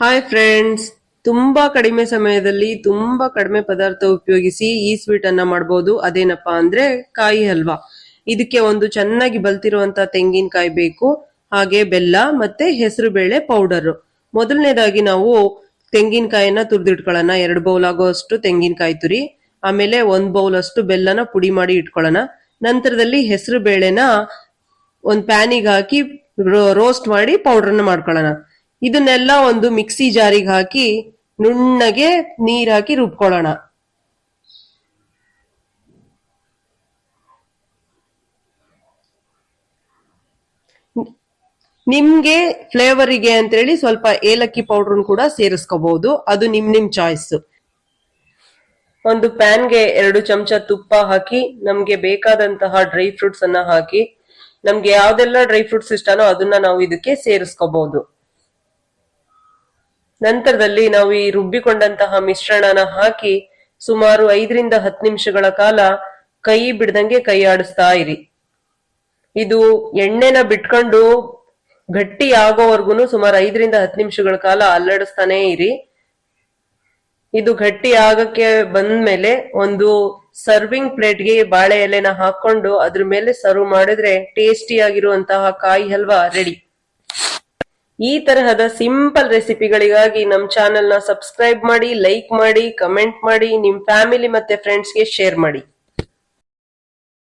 Hi friends ತುಂಬಾ ಕಡಿಮೆ ಸಮಯದಲ್ಲಿ ತುಂಬಾ ಕಡಿಮೆ ಪದಾರ್ಥ ಉಪಯೋಗಿಸಿ ಈ ಸ್ವೀಟ್ ಅನ್ನ ಮಾಡಬಹುದು ಅದೇನಪ್ಪಾ ಅಂದ್ರೆ ಕಾಯಿ ಹಲ್ವಾ. ಇದಕ್ಕೆ ಒಂದು ಚೆನ್ನಾಗಿ ಬಲ್ತಿರುವಂತ ತೆಂಗಿನಕಾಯಿ ಬೇಕು, ಹಾಗೆ ಬೆಲ್ಲ ಮತ್ತೆ ಹೆಸರು ಬೇಳೆ ಪೌಡರ್ ಮೊದಲನೇದಾಗಿ ನಾವು ತೆಂಗಿನಕಾಯಿನ ತುರಿದಿಟ್ಕೊಳ್ಳೋಣ. ಎರಡು ಬೌಲ್ ಆಗೋಷ್ಟು ತೆಂಗಿನಕಾಯಿ ತುರಿ, ಆಮೇಲೆ ಒಂದ್ ಬೌಲ್ ಅಷ್ಟು ಬೆಲ್ಲನ ಪುಡಿ ಮಾಡಿ ಇಟ್ಕೊಳ್ಳೋಣ. ನಂತರದಲ್ಲಿ ಹೆಸರು ಬೇಳೆನ ಒಂದ್ ಪ್ಯಾನಿಗೆ ಹಾಕಿ ರೋಸ್ಟ್ ಮಾಡಿ ಪೌಡರ್ನ ಮಾಡ್ಕೊಳ್ಳೋಣ. ಇದನ್ನೆಲ್ಲ ಒಂದು ಮಿಕ್ಸಿ ಜಾರಿಗೆ ಹಾಕಿ ನುಣ್ಣಗೆ ನೀರ್ ಹಾಕಿ ರುಬ್ಕೊಳ್ಳೋಣ. ನಿಮ್ಗೆ ಫ್ಲೇವರಿಗೆ ಅಂತೇಳಿ ಸ್ವಲ್ಪ ಏಲಕ್ಕಿ ಪೌಡರ್ ಕೂಡ ಸೇರಿಸ್ಕೋಬಹುದು ಅದು ನಿಮ್ ನಿಮ್ ಚಾಯ್ಸ್ ಒಂದು ಪ್ಯಾನ್ಗೆ ಎರಡು ಚಮಚ ತುಪ್ಪ ಹಾಕಿ, ನಮ್ಗೆ ಬೇಕಾದಂತಹ ಡ್ರೈ ಫ್ರೂಟ್ಸ್ ಅನ್ನ ಹಾಕಿ, ನಮ್ಗೆ ಯಾವ್ದೆಲ್ಲ ಡ್ರೈ ಫ್ರೂಟ್ಸ್ ಇಷ್ಟನೋ ಅದನ್ನ ನಾವು ಇದಕ್ಕೆ ಸೇರಿಸ್ಕೋಬಹುದು ನಂತರದಲ್ಲಿ ನಾವು ಈ ರುಬ್ಬಿಕೊಂಡಂತಹ ಮಿಶ್ರಣನ ಹಾಕಿ ಸುಮಾರು ಐದರಿಂದ ಹತ್ತು ನಿಮಿಷಗಳ ಕಾಲ ಕೈ ಬಿಡದಂಗೆ ಕೈ ಆಡಿಸ್ತಾ ಇರಿ. ಇದು ಎಣ್ಣೆನ ಬಿಟ್ಕೊಂಡು ಗಟ್ಟಿ ಆಗೋವರೆಗೂ ಸುಮಾರು ಐದರಿಂದ ಹತ್ತು ನಿಮಿಷಗಳ ಕಾಲ ಅಲ್ಲಾಡಿಸ್ತಾನೆ ಇರಿ. ಇದು ಗಟ್ಟಿ ಆಗಕ್ಕೆ ಬಂದ್ಮೇಲೆ ಒಂದು ಸರ್ವಿಂಗ್ ಪ್ಲೇಟ್ಗೆ ಬಾಳೆ ಎಲೆನ ಹಾಕೊಂಡು ಅದ್ರ ಮೇಲೆ ಸರ್ವ್ ಮಾಡಿದ್ರೆ ಟೇಸ್ಟಿ ಆಗಿರುವಂತಹ ಕಾಯಿ ಹಲ್ವಾ ರೆಡಿ ಈ ತರಹದ ಸಿಂಪಲ್ ರೆಸಿಪಿಗಳಿಗಾಗಿ ನಮ್ಮ ಚಾನೆಲ್ನ ಸಬ್ಸ್ಕ್ರೈಬ್ ಮಾಡಿ, ಲೈಕ್ ಮಾಡಿ, ಕಮೆಂಟ್ ಮಾಡಿ ನಿಮ್ಮ ಫ್ಯಾಮಿಲಿ ಮತ್ತೆ ಫ್ರೆಂಡ್ಸ್ಗೆ ಶೇರ್ ಮಾಡಿ.